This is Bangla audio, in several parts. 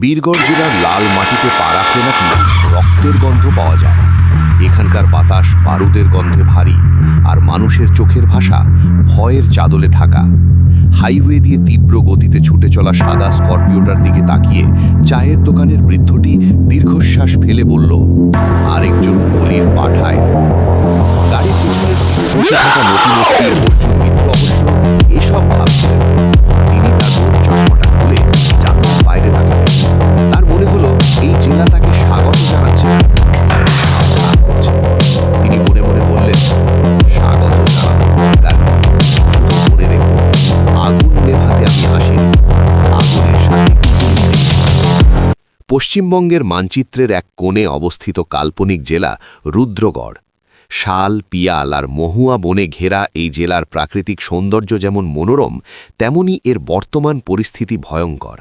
বীরগড় জেলার লাল মাটিতে পা নাকি রক্তের গন্ধ পাওয়া যায়। এখানকার বাতাস বারুদের গন্ধে ভারী আর মানুষের চোখের ভাষা ভয়ের চাদলে ঢাকা। হাইওয়ে দিয়ে তীব্র গতিতে ছুটে চলা সাদা স্করপিওটার দিকে তাকিয়ে চায়ের দোকানের বৃদ্ধটি দীর্ঘশ্বাস ফেলে বলল, আরেকজন বলির পাঠায়। গাড়ির মিত্র অবশ্য এসব ভাবছিলেন। পশ্চিমবঙ্গের মানচিত্রের এক কোণে অবস্থিত কাল্পনিক জেলা রুদ্রগড়। শাল, পিয়াল আর মহুয়া বনে ঘেরা এই জেলার প্রাকৃতিক সৌন্দর্য যেমন মনোরম, তেমনি এর বর্তমান পরিস্থিতি ভয়ঙ্কর।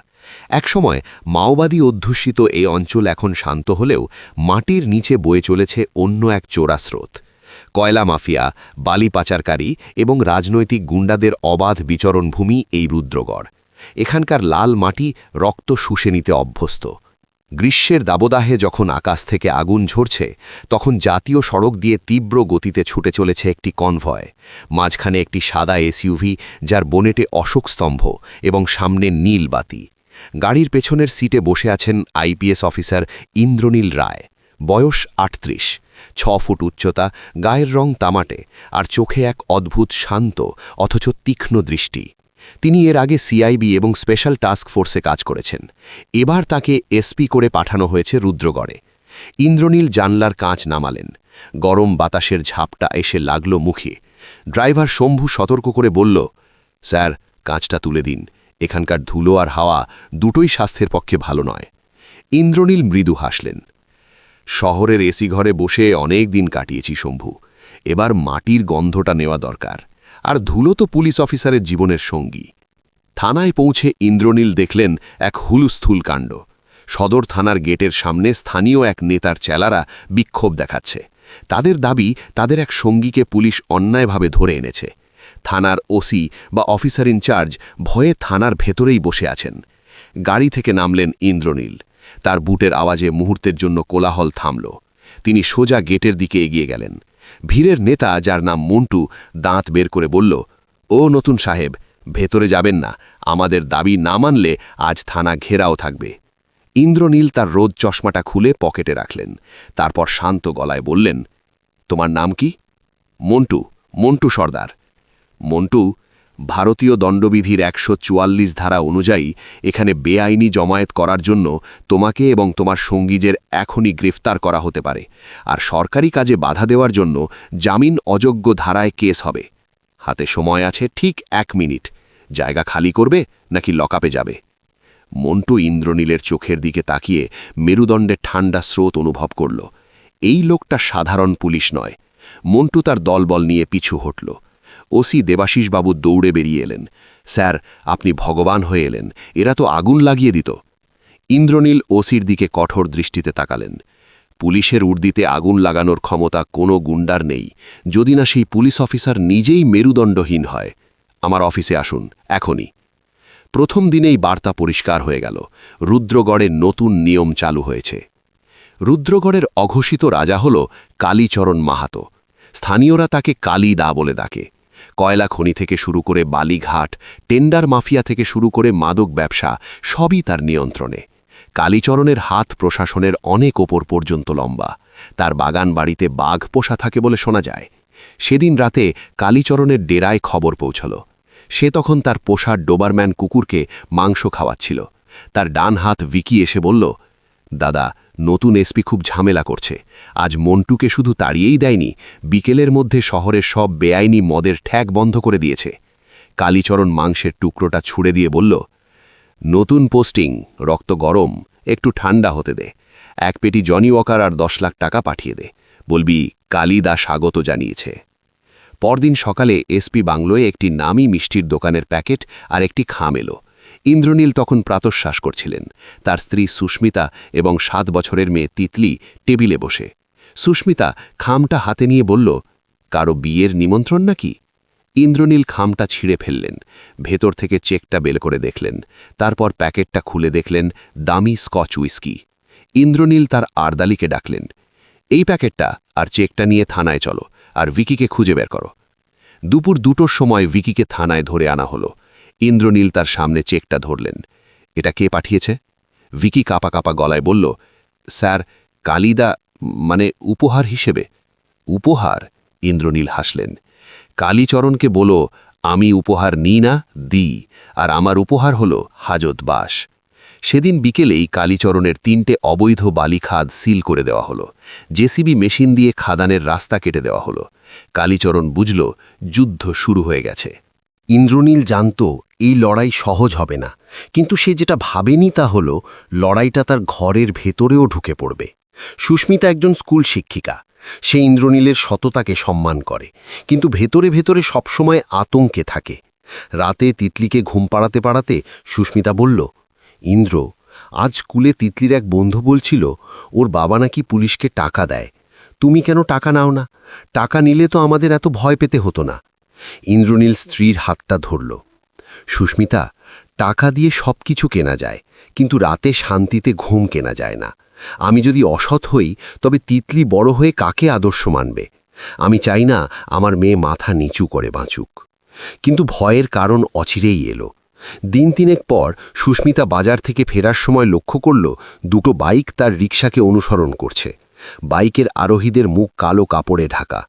একসময় মাওবাদী অধ্যুষিত এই অঞ্চল এখন শান্ত হলেও মাটির নিচে বয়ে চলেছে অন্য এক চোরাস্রোত। কয়লা মাফিয়া, বালি পাচারকারী এবং রাজনৈতিক গুন্ডাদের অবাধ বিচরণভূমি এই রুদ্রগড়। এখানকার লাল মাটি রক্ত শুষে নিতে অভ্যস্ত। গ্রীষ্মের দাবদাহে যখন আকাশ থেকে আগুন ঝরছে, তখন জাতীয় সড়ক দিয়ে তীব্র গতিতে ছুটে চলেছে একটি কনভয়। মাঝখানে একটি সাদা এসইউভি, যার বনেটে অশোক স্তম্ভ এবং সামনে নীল বাতি। গাড়ির পেছনের সিটে বসে আছেন আইপিএস অফিসার ইন্দ্রনীল রায়। বয়স আটত্রিশ, ছ ফুট উচ্চতা, গায়ের রং তামাটে, আর চোখে এক অদ্ভুত শান্ত, অথচ তীক্ষ্ণ দৃষ্টি। তিনি এর আগে সিআইবি এবং স্পেশাল টাস্ক ফোর্সে কাজ করেছেন। এবার তাকে এসপি করে পাঠানো হয়েছে রুদ্রগড়ে। ইন্দ্রনীল জানলার কাঁচ নামালেন। গরম বাতাসের ঝাপটা এসে লাগল মুখে। ড্রাইভার শম্ভু সতর্ক করে বলল, স্যার, কাঁচটা তুলে দিন। এখানকার ধুলো আর হাওয়া দুটোই স্বাস্থ্যের পক্ষে ভালো নয়। ইন্দ্রনীল মৃদু হাসলেন। শহরের এসি ঘরে বসে অনেক দিন কাটিয়েছি শম্ভু। এবার মাটির গন্ধটা নেওয়া দরকার। আর ধুলো তো পুলিশ অফিসারের জীবনের সঙ্গী। থানায় পৌঁছে ইন্দ্রনীল দেখলেন এক হুলুস্থুল কাণ্ড। সদর থানার গেটের সামনে স্থানীয় এক নেতার চেলারা বিক্ষোভ দেখাচ্ছে। তাদের দাবি, তাদের এক সঙ্গীকে পুলিশ অন্যায়ভাবে ধরে এনেছে। থানার ওসি বা অফিসার ইনচার্জ ভয়ে থানার ভেতরেই বসে আছেন। গাড়ি থেকে নামলেন ইন্দ্রনীল। তার বুটের আওয়াজে মুহূর্তের জন্য কোলাহল থামল। তিনি সোজা গেটের দিকে এগিয়ে গেলেন। ভিড়ের নেতা, যার নাম মন্টু, দাঁত বের করে বলল, ও নতুন সাহেব, ভেতরে যাবেন না। আমাদের দাবি না মানলে আজ থানা ঘেরাও থাকবে। ইন্দ্রনীল তার রোদ চশমাটা খুলে পকেটে রাখলেন। তারপর শান্ত গলায় বললেন, তোমার নাম কি? মন্টু মন্টু সর্দার। মন্টু ভারতীয় দণ্ডবিধির একশো চুয়াল্লিশ ধারা অনুযায়ী এখানে বেআইনি জমায়েত করার জন্য তোমাকে এবং তোমার সঙ্গীজের এখনই গ্রেফতার করা হতে পারে। আর সরকারি কাজে বাধা দেওয়ার জন্য জামিন অযোগ্য ধারায় কেস হবে। হাতে সময় আছে ঠিক এক মিনিট। জায়গা খালি করবে নাকি লকাপে যাবে? মন্টু ইন্দ্রনীলের চোখের দিকে তাকিয়ে মেরুদণ্ডের ঠান্ডা স্রোত অনুভব করল। এই লোকটা সাধারণ পুলিশ নয়। মন্টু তার দলবল নিয়ে পিছু হটল। ওসি দেবাশিসবাবু দৌড়ে বেরিয়ে এলেন। স্যার, আপনি ভগবান হয়ে এলেন। এরা তো আগুন লাগিয়ে দিত। ইন্দ্রনীল ওসির দিকে কঠোর দৃষ্টিতে তাকালেন। পুলিশের উর্দিতে আগুন লাগানোর ক্ষমতা কোনো গুন্ডার নেই। যদি না সেই পুলিশ অফিসার নিজেই মেরুদণ্ডহীন হয়, আমার অফিসে আসুন, এখনই। প্রথম দিনেই বার্তা পরিষ্কার হয়ে গেল। রুদ্রগড়ের নতুন নিয়ম চালু হয়েছে। রুদ্রগড়ের অঘোষিত রাজা হল কালীচরণ মাহাতো। স্থানীয়রা তাকে কালী দা বলে ডাকে। কয়লা খনি থেকে শুরু করে বালিঘাট, টেন্ডার মাফিয়া থেকে শুরু করে মাদক ব্যবসা, সবই তার নিয়ন্ত্রণে। কালীচরণের হাত প্রশাসনের অনেক ওপর পর্যন্ত লম্বা। তার বাগান বাড়িতে বাঘ পোষা থাকে বলে শোনা যায়। সেদিন রাতে কালীচরণের ডেরায় খবর পৌঁছল। সে তখন তার পোষার ডোবারম্যান কুকুরকে মাংস খাওয়াচ্ছিল। তার ডান হাত ভিকি এসে বলল দাদা, নতুন এসপি খুব ঝামেলা করছে। আজ মন্টুকে শুধু তাড়িয়েই দেয়নি, বিকেলের মধ্যে শহরের সব বেআইনি মদের ঠ্যাক বন্ধ করে দিয়েছে। কালীচরণ মাংসের টুকরোটা ছুড়ে দিয়ে বলল, নতুন পোস্টিং, রক্ত গরম, একটু ঠান্ডা হতে দে। এক পেটি জনি ওয়াকার আর দশ লাখ টাকা পাঠিয়ে দে। বলবি, কালিদা স্বাগত জানিয়েছে। পরদিন সকালে এসপি বাংলোয় একটি নামি মিষ্টির দোকানের প্যাকেট আর একটি খাম এলো। ইন্দ্রনীল তখন প্রাতঃশ্বাস করছিলেন। তার স্ত্রী সুস্মিতা এবং সাত বছরের মেয়ে তিতলি টেবিলে বসে। সুস্মিতা খামটা হাতে নিয়ে বলল, কারও বিয়ের নিমন্ত্রণ নাকি? ইন্দ্রনীল খামটা ছিঁড়ে ফেললেন। ভেতর থেকে চেকটা বেল করে দেখলেন। তারপর প্যাকেটটা খুলে দেখলেন দামি স্কচ উইস্কি। ইন্দ্রনীল তার আরদালিকে ডাকলেন, এই প্যাকেটটা আর চেকটা নিয়ে থানায় চলো, আর ভিকিকে খুঁজে বের করো। দুপুর দুটোর সময় ভিকিকে থানায় ধরে আনা হলো। ইন্দ্রনীল তার সামনে চেকটা ধরলেন। এটা কে পাঠিয়েছে? ভিকি কাপা কাপা গলায় বলল, স্যার, কালিদা মানে উপহার হিসেবে। উপহার? ইন্দ্রনীল হাসলেন। কালীচরণকে বলো, আমি উপহার নিই না, দিই, আর আমার উপহার হল হাজত বাস। সেদিন বিকেলেই কালীচরণের তিনটে অবৈধ বালি খাদ সিল করে দেওয়া হলো। জেসিবি মেশিন দিয়ে খাদানের রাস্তা কেটে দেওয়া হলো। কালীচরণ বুঝল, যুদ্ধ শুরু হয়ে গেছে। ইন্দ্রনীল জানত এই লড়াই সহজ হবে না। কিন্তু সে যেটা ভাবেনি তা হল, লড়াইটা তার ঘরের ভেতরেও ঢুকে পড়বে। সুস্মিতা একজন স্কুল শিক্ষিকা। সে ইন্দ্রনীলের সততাকে সম্মান করে। কিন্তু ভেতরে ভেতরে সবসময় আতঙ্কে থাকে। রাতে তিতলিকে ঘুম পাড়াতে পাড়াতে সুস্মিতা বলল, ইন্দ্র, আজ স্কুলে তিতলির এক বন্ধু বলছিল, ওর বাবা নাকি পুলিশকে টাকা দেয়। তুমি কেন টাকা নাও না? টাকা নিলে তো আমাদের এত ভয় পেতে হতো না। ইন্দ্রনীল স্ত্রীর হাতটা ধরল। সুস্মিতা, টাকা দিয়ে সব কিছু কেনা যায়, কিন্তু রাতে শান্তিতে ঘুম কেনা যায় না। আমি যদি অসৎ হই, তবে তিতলি বড় হয়ে কাকে আদর্শ মানবে? আমি চাই না আমার মেয়ে মাথা নিচু করে বাঁচুক। কিন্তু ভয়ের কারণ অচিরেই এলো। দিন তিনেক পর সুস্মিতা বাজার থেকে ফেরার সময় লক্ষ্য করল, দুটো বাইক তার রিকশাকে অনুসরণ করছে। বাইকের আরোহীদের মুখ কালো কাপড়ে ঢাকা।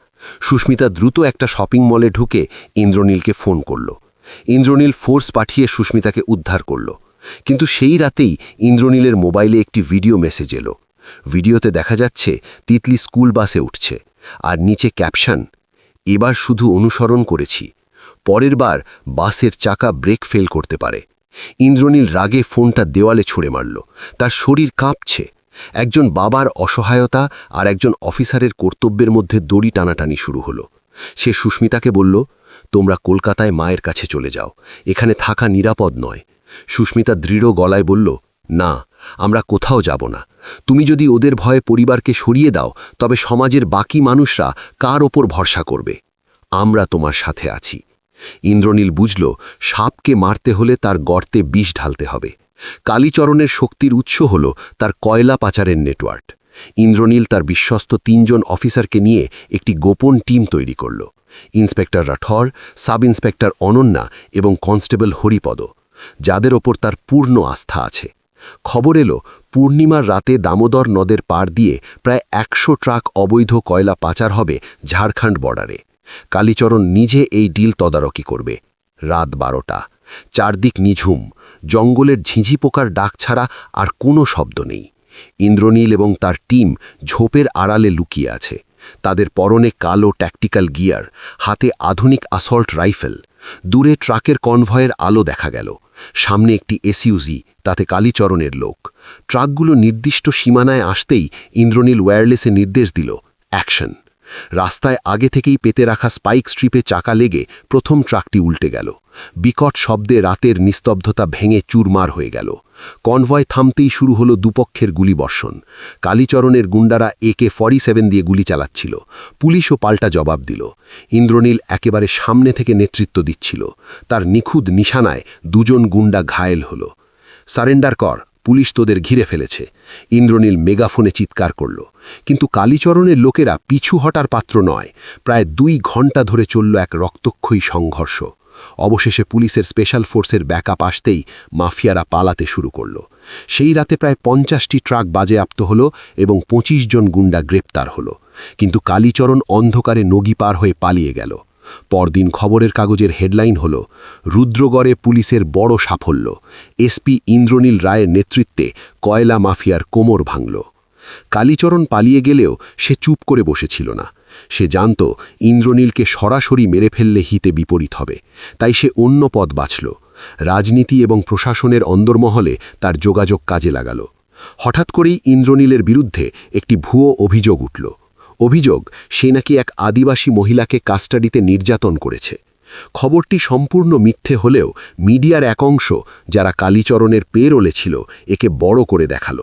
সুস্মিতা দ্রুত একটা শপিং মলে ঢুকে ইন্দ্রনীলকে ফোন করল। ইন্দ্রনীল ফোর্স পাঠিয়ে সুস্মিতাকে উদ্ধার করল। কিন্তু সেই রাতেই ইন্দ্রনীলের মোবাইলে একটি ভিডিও মেসেজ এলো। ভিডিওতে দেখা যাচ্ছে, তিতলি স্কুল বাসে উঠছে। আর নিচে ক্যাপশন, এবার শুধু অনুসরণ করেছি। পরের বার বাসের চাকা ব্রেক ফেল করতে পারে। ইন্দ্রনীল রাগে ফোনটা দেওয়ালে ছুঁড়ে মারল। তার শরীর কাঁপছে। একজন বাবার অসহায়তা আর একজন অফিসারের কর্তব্যের মধ্যে দড়ি টানাটানি শুরু হলো। সে সুস্মিতাকে বলল তোমরা কলকাতায় মায়ের কাছে চলে যাও। এখানে থাকা নিরাপদ নয়। সুস্মিতা দৃঢ় গলায় বলল, না, আমরা কোথাও যাব না। তুমি যদি ওদের ভয়ে পরিবারকে সরিয়ে দাও, তবে সমাজের বাকি মানুষরা কার ওপর ভরসা করবে? আমরা তোমার সাথে আছি। ইন্দ্রনীল বুঝল, সাপকে মারতে হলে তার গর্তে বিষ ঢালতে হবে। কালীচরণের শক্তির উৎস হল তার কয়লা পাচারের নেটওয়ার্ক। ইন্দ্রনীল তার বিশ্বস্ত তিনজন অফিসারকে নিয়ে একটি গোপন টিম তৈরি করল। Inspector Rathore sub inspector Ananya এবং কনস্টেবল হরিপদ, যাদের ওপর তার পূর্ণ আস্থা আছে। খবর এলো, পূর্ণিমার রাতে দামোদর নদের পার দিয়ে প্রায় একশো ট্রাক অবৈধ কয়লা পাচার হবে ঝাড়খণ্ড বর্ডারে। কালীচরণ নিজে এই ডিল তদারকি করবে। রাত বারোটা। চারদিক নিঝুম। জঙ্গলের ঝিঝি পোকার ডাক ছাড়া আর কোনো শব্দ নেই। ইন্দ্রনীল এবং তার টিম ঝোপের আড়ালে লুকিয়ে আছে। তাদের পরনে কালো ট্যাকটিক্যাল গিয়ার হাতে আধুনিক আসল্ট রাইফেল দূরে ট্রাকের কনভয়ের আলো দেখা গেল। সামনে একটি এসইউজি তাতে কালীচরণের লোক। ট্রাকগুলো নির্দিষ্ট সীমানায় আসতেই ইন্দ্রনীল ওয়্যারলেসে নির্দেশ দিল অ্যাকশন রাস্তায় আগে থেকেই পেতে রাখা স্পাইক স্ট্রিপে চাকা লেগে প্রথম ট্রাকটি উল্টে গেল। বিকট শব্দে রাতের নিস্তব্ধতা ভেঙে চুরমার হয়ে গেল। কনভয় থামতেই শুরু হলো দুপক্ষের গুলিবর্ষণ। কালীচরণের গুন্ডারা একে ফর্টি সেভেন দিয়ে গুলি চালাচ্ছিল। পুলিশও পাল্টা জবাব দিল। ইন্দ্রনীল একেবারে সামনে থেকে নেতৃত্ব দিচ্ছিল। তার নিখুঁত নিশানায় দুজন গুন্ডা ঘায়েল হল। সারেন্ডার কর। পুলিশ তোদের ঘিরে ফেলেছে। ইন্দ্রনীল মেগাফোনে চিৎকার করল। কিন্তু কালীচরণের লোকেরা পিছু হটার পাত্র নয়। প্রায় দুই ঘণ্টা ধরে চলল এক রক্তক্ষয়ী সংঘর্ষ। অবশেষে পুলিশের স্পেশাল ফোর্সের ব্যাকআপ আসতেই মাফিয়ারা পালাতে শুরু করল। সেই রাতে প্রায় পঞ্চাশটি ট্রাক বাজেয়াপ্ত হল এবং ২৫ জন গুন্ডা গ্রেপ্তার হল। কিন্তু কালীচরণ অন্ধকারে নগি পার হয়ে পালিয়ে গেল। পরদিন খবরের কাগজের হেডলাইন হল, রুদ্রগড়ে পুলিশের বড় সাফল্য। এসপি ইন্দ্রনীল রায়ের নেতৃত্বে কয়লা মাফিয়ার কোমর ভাঙল। কালীচরণ পালিয়ে গেলেও সে চুপ করে বসেছিল না। সে জানত ইন্দ্রনীলকে সরাসরি মেরে ফেললে হিতে বিপরীত হবে। তাই সে অন্য পদ বাছল। রাজনীতি এবং প্রশাসনের অন্দরমহলে তার যোগাযোগ কাজে লাগাল। হঠাৎ করেই ইন্দ্রনীলের বিরুদ্ধে একটি ভুয়ো অভিযোগ উঠল। অভিযোগ, সে নাকি এক আদিবাসী মহিলাকে কাস্টাডিতে নির্যাতন করেছে। খবরটি সম্পূর্ণ মিথ্যে হলেও মিডিয়ার এক অংশ, যারা কালীচরণের পেরোলে ছিল, একে বড় করে দেখাল।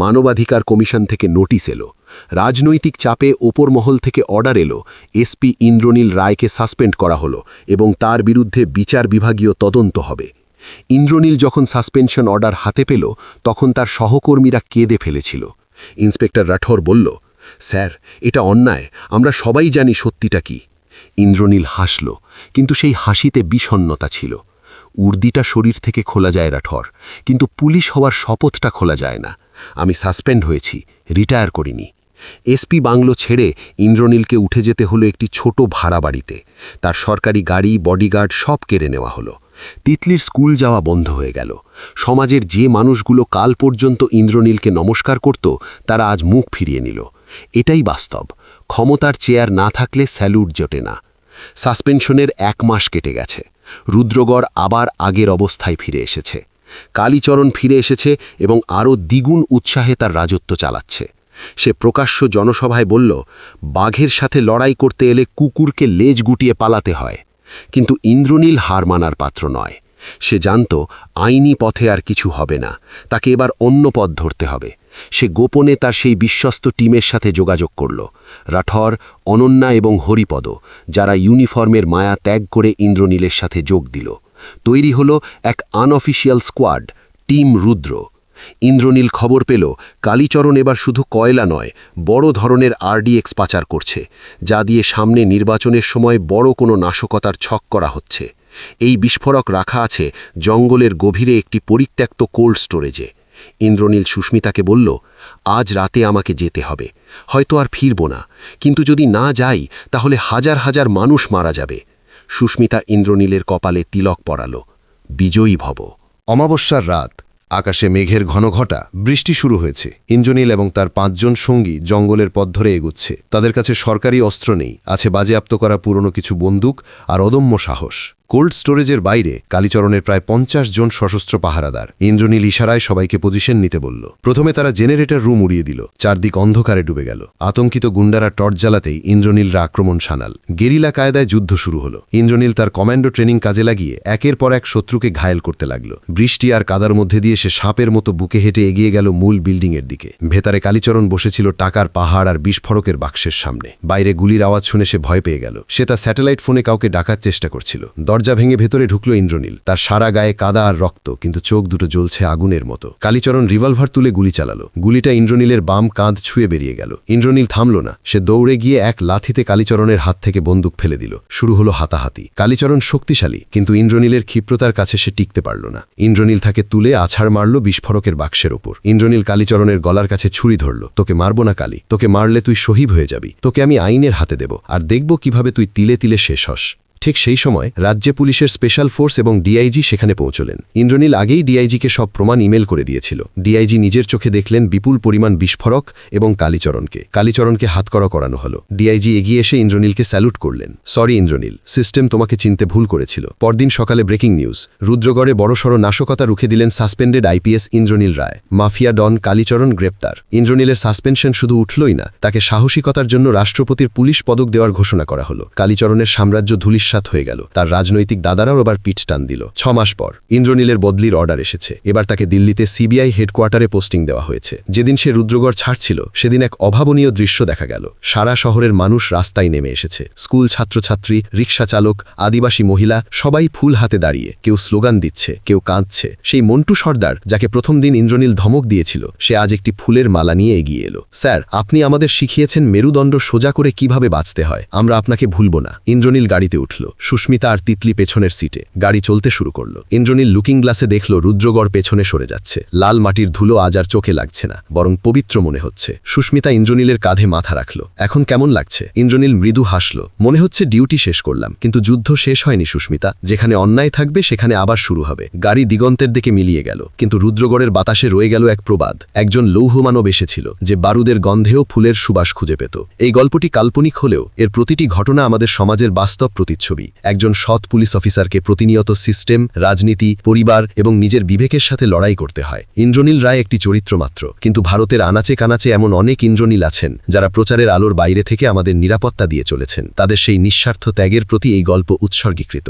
মানবাধিকার কমিশন থেকে নোটিশ এলো। রাজনৈতিক চাপে ওপর মহল থেকে অর্ডার এলো। এসপি ইন্দ্রনীল রায়কে সাসপেন্ড করা হলো এবং তার বিরুদ্ধে বিচার বিভাগীয় তদন্ত হবে। ইন্দ্রনীল যখন সাসপেনশন অর্ডার হাতে পেল, তখন তার সহকর্মীরা কেঁদে ফেলেছিল। ইন্সপেক্টর রাঠোর বলল স্যার, এটা অন্যায়। আমরা সবাই জানি সত্যিটা কি। ইন্দ্রনীল হাসল, কিন্তু সেই হাসিতে বিষণ্নতা ছিল। উর্দিটা শরীর থেকে খোলা যায় রাঠর কিন্তু পুলিশ হওয়ার শপথটা খোলা যায় না। আমি সাসপেন্ড হয়েছি, রিটায়ার করিনি। এসপি বাংলো ছেড়ে ইন্দ্রনীলকে উঠে যেতে হলো একটি ছোট ভাড়া বাড়িতে। তার সরকারি গাড়ি, বডিগার্ড সব কেড়ে নেওয়া হলো। তিতলির স্কুল যাওয়া বন্ধ হয়ে গেল। সমাজের যে মানুষগুলো কাল পর্যন্ত ইন্দ্রনীলকে নমস্কার করত, তারা আজ মুখ ফিরিয়ে নিল। এটাই বাস্তব। ক্ষমতার চেয়ার না থাকলে স্যালুট জোটে না। সাসপেনশনের এক মাস কেটে গেছে। রুদ্রগড় আবার আগের অবস্থায় ফিরে এসেছে। কালীচরণ ফিরে এসেছে এবং আরও দ্বিগুণ উৎসাহে তার রাজত্ব চালাচ্ছে। সে প্রকাশ্য জনসভায় বলল, বাঘের সাথে লড়াই করতে এলে কুকুরকে লেজ গুটিয়ে পালাতে হয়। কিন্তু ইন্দ্রনীল হার মানার পাত্র নয়। সে জানত, আইনি পথে আর কিছু হবে না। তাকে এবার অন্য পথ ধরতে হবে। সে গোপনে তার সেই বিশ্বস্ত টিমের সাথে যোগাযোগ করল। রাঠর, অনন্যা এবং হরিপদ, যারা ইউনিফর্মের মায়া ত্যাগ করে ইন্দ্রনীলের সাথে যোগ দিল। তৈরি হল এক unofficial squad, team Rudra. Indranil খবর পেল, কালীচরণ এবার শুধু কয়লা নয়, বড় ধরনের আরডিএক্স পাচার করছে, যা দিয়ে সামনে নির্বাচনের সময় বড় কোনো নাশকতার ছক করা হচ্ছে। এই বিস্ফোরক রাখা আছে জঙ্গলের গভীরে একটি পরিত্যক্ত কোল্ড স্টোরেজে। ইন্দ্রনীল সুস্মিতাকে বলল, আজ রাতে আমাকে যেতে হবে। হয়তো আর ফিরব না। কিন্তু যদি না যাই, তাহলে হাজার হাজার মানুষ মারা যাবে। সুস্মিতা ইন্দ্রনীলের কপালে তিলক পরাল। বিজয়ী ভব। অমাবস্যার রাত, আকাশে মেঘের ঘনঘটা, বৃষ্টি শুরু হয়েছে। ইন্দ্রনীল এবং তার পাঁচজন সঙ্গী জঙ্গলের পথ ধরে এগুচ্ছে। তাদের কাছে সরকারি অস্ত্র নেই। আছে বাজেয়াপ্ত করা পুরনো কিছু বন্দুক আর অদম্য সাহস। কোল্ড স্টোরেজের বাইরে কালীচরণের প্রায় পঞ্চাশ জন সশস্ত্র পাহারাদার। ইন্দ্রনীল ইশারায় সবাইকে পজিশন নিতে বলল। প্রথমে তারা জেনারেটর রুম উড়িয়ে দিল। চারদিক অন্ধকারে ডুবে গেল। আতঙ্কিত গুন্ডারা টর্চ জ্বালাতেই ইন্দ্রনীলরা আক্রমণ সানাল গেরিলা কায়দায় যুদ্ধ শুরু হলো। ইন্দ্রনীল তার কমান্ডো ট্রেনিং কাজে লাগিয়ে একের পর এক শত্রুকে ঘায়েল করতে লাগল। বৃষ্টি আর কাদার মধ্যে দিয়ে সে সাপের মতো বুকে হেঁটে এগিয়ে গেল মূল বিল্ডিংয়ের দিকে। ভেতরে কালীচরণ বসেছিল টাকার পাহাড় আর বিস্ফোরকের বাক্সের সামনে। বাইরে গুলির আওয়াজ শুনে সে ভয় পেয়ে গেল। সে তার স্যাটেলাইট ফোনে কাউকে ডাকার চেষ্টা করছিল। দরজা ভেঙে ভেতরে ঢুকল ইন্দ্রনীল। তার সারা গায়ে কাদা আর রক্ত, কিন্তু চোখ দুটো জ্বলছে আগুনের মতো। কালীচরণ রিভলভার তুলে গুলি চালালো। গুলিটা ইন্দ্রনীলের বাম কাঁধ ছুঁয়ে বেরিয়ে গেল। ইন্দ্রনীল থামল না। সে দৌড়ে গিয়ে এক লাথিতে কালীচরণের হাত থেকে বন্দুক ফেলে দিল। শুরু হলো হাতাহাতি। কালীচরণ শক্তিশালী, কিন্তু ইন্দ্রনীলের ক্ষিপ্রতার কাছে সে টিকতে পারল না। ইন্দ্রনীল তাকে তুলে আছাড় মারল বিস্ফোরকের বাক্সের ওপর। ইন্দ্রনীল কালীচরণের গলার কাছে ছুরি ধরল। তোকে মারব না, কালী। তোকে মারলে তুই শহীদ হয়ে যাবি। তোকে আমি আইনের হাতে দেব। আর দেখব কীভাবে তুই তিলে তিলে শেষ হস। ঠিক সেই সময় রাজ্যে পুলিশের স্পেশাল ফোর্স এবং ডিআইজি সেখানে পৌঁছলেন। ইন্দ্রনীল আগেই ডিআইজিকে সব প্রমাণ ইমেল করে দিয়েছিল। ডিআইজি নিজের চোখে দেখলেন বিপুল পরিমাণ বিস্ফোরক এবং কালীচরণকে। কালীচরণকে হাতকড়া করানো হলো। ডিআইজি এগিয়ে এসে ইন্দ্রনীলকে স্যালুট করলেন। সরি ইন্দ্রনীল, সিস্টেম তোমাকে চিনতে ভুল করেছিল। পরদিন সকালে ব্রেকিং নিউজ। রুদ্রগড়ে বড়সড় নাশকতা রুখে দিলেন suspended IPS Indranil Roy. Mafia don Kalicharan গ্রেপ্তার। ইন্দ্রনীলের সাসপেনশন শুধু উঠলই না, তাকে সাহসিকতার জন্য রাষ্ট্রপতির পুলিশ পদক দেওয়ার ঘোষণা করা হলো। কালীচরণের সাম্রাজ্য ধুলিস সাত হয়ে গেল। তার রাজনৈতিক দাদারাও এবার পিঠ টান দিল। ছ মাস পর ইন্দ্রনীলের বদলির অর্ডার এসেছে। এবার তাকে দিল্লিতে সিবিআই হেডকোয়ার্টারে পোস্টিং দেওয়া হয়েছে। যেদিন সে রুদ্রগড় ছাড়ছিল, সেদিন এক অভাবনীয় দৃশ্য দেখা গেল। সারা শহরের মানুষ রাস্তায় নেমে এসেছে। স্কুল ছাত্রছাত্রী, রিক্সা চালক, আদিবাসী মহিলা সবাই ফুল হাতে দাঁড়িয়ে। কেউ স্লোগান দিচ্ছে, কেউ কাঁদছে। সেই মন্টু সর্দার, যাকে প্রথম দিন ইন্দ্রনীল ধমক দিয়েছিল, সে আজ একটি ফুলের মালা নিয়ে এগিয়ে এলো। স্যার, আপনি আমাদের শিখিয়েছেন মেরুদণ্ড সোজা করে কীভাবে বাঁচতে হয়। আমরা আপনাকে ভুলব না। ইন্দ্রনীল গাড়িতে উঠল। সুস্মিতা আর তিতলি পেছনের সিটে। গাড়ি চলতে শুরু করল। ইন্দ্রনীল লুকিং গ্লাসে দেখল, রুদ্রগড় পেছনে সরে যাচ্ছে। লাল মাটির ধুলো আজ আর চোখে লাগছে না, বরং পবিত্র মনে হচ্ছে। সুস্মিতা ইন্দ্রনীলের কাঁধে মাথা রাখল। এখন কেমন লাগছে? ইন্দ্রনীল মৃদু হাসল। মনে হচ্ছে ডিউটি শেষ করলাম, কিন্তু যুদ্ধ শেষ হয়নি সুস্মিতা। যেখানে অন্যায় থাকবে, সেখানে আবার শুরু হবে। গাড়ি দিগন্তের দিকে মিলিয়ে গেল, কিন্তু রুদ্রগড়ের বাতাসে রয়ে গেল এক প্রবাদ। একজন লৌহমানব এসেছিল, যে বারুদের গন্ধেও ফুলের সুবাস খুঁজে পেত। এই গল্পটি কাল্পনিক হলেও, এর প্রতিটি ঘটনা আমাদের সমাজের বাস্তব প্রতিচ্ছবি একজন সৎ পুলিশ অফিসারকে প্রতিনিয়ত সিস্টেম, রাজনীতি, পরিবার এবং নিজের বিবেকের সাথে লড়াই করতে হয়। ইন্দ্রনীল রায় একটি চরিত্র মাত্র, কিন্তু ভারতের আনাচে কানাচে এমন অনেক ইন্দ্রনীল আছেন, যারা প্রচারের আলোর বাইরে থেকে আমাদের নিরাপত্তা দিয়ে চলেছেন। তাদের সেই নিঃস্বার্থ ত্যাগের প্রতি এই গল্প উৎসর্গীকৃত।